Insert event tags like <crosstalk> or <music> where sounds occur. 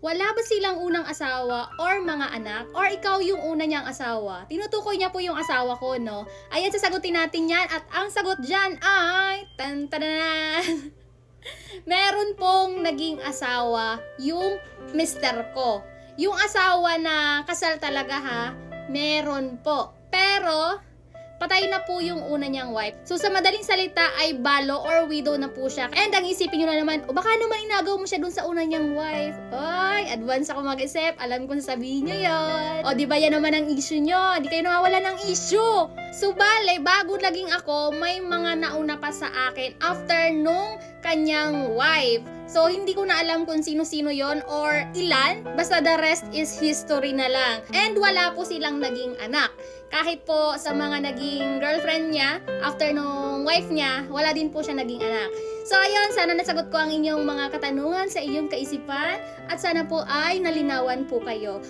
Wala ba silang unang asawa or mga anak? Or ikaw yung una niyang asawa? Tinutukoy niya po yung asawa ko, no? Ayan, sasagutin natin yan. At ang sagot dyan ay... Tan tananan! <laughs> Meron pong naging asawa yung mister ko. Yung asawa na kasal talaga ha, meron po. Pero, patay na po yung una niyang wife. So, sa madaling salita ay balo or widow na po siya. And ang isipin nyo na naman, o baka naman inagaw mo siya dun sa una niyang wife. Ay, advance ako mag-isip. Alam ko sasabihin nyo yon. O, di ba yan naman ang issue nyo? Di kayo nawawala ng issue. So, bale, bago naging ako, may mga nauna pa sa akin after nung kanyang wife. So, hindi ko na alam kung sino-sino yon or ilan. Basta the rest is history na lang. And wala po silang naging anak. Kahit po sa mga naging girlfriend niya, after nung wife niya, wala din po siya naging anak. So, ayun, sana nasagot ko ang inyong mga katanungan sa inyong kaisipan at sana po ay nalinawan po kayo.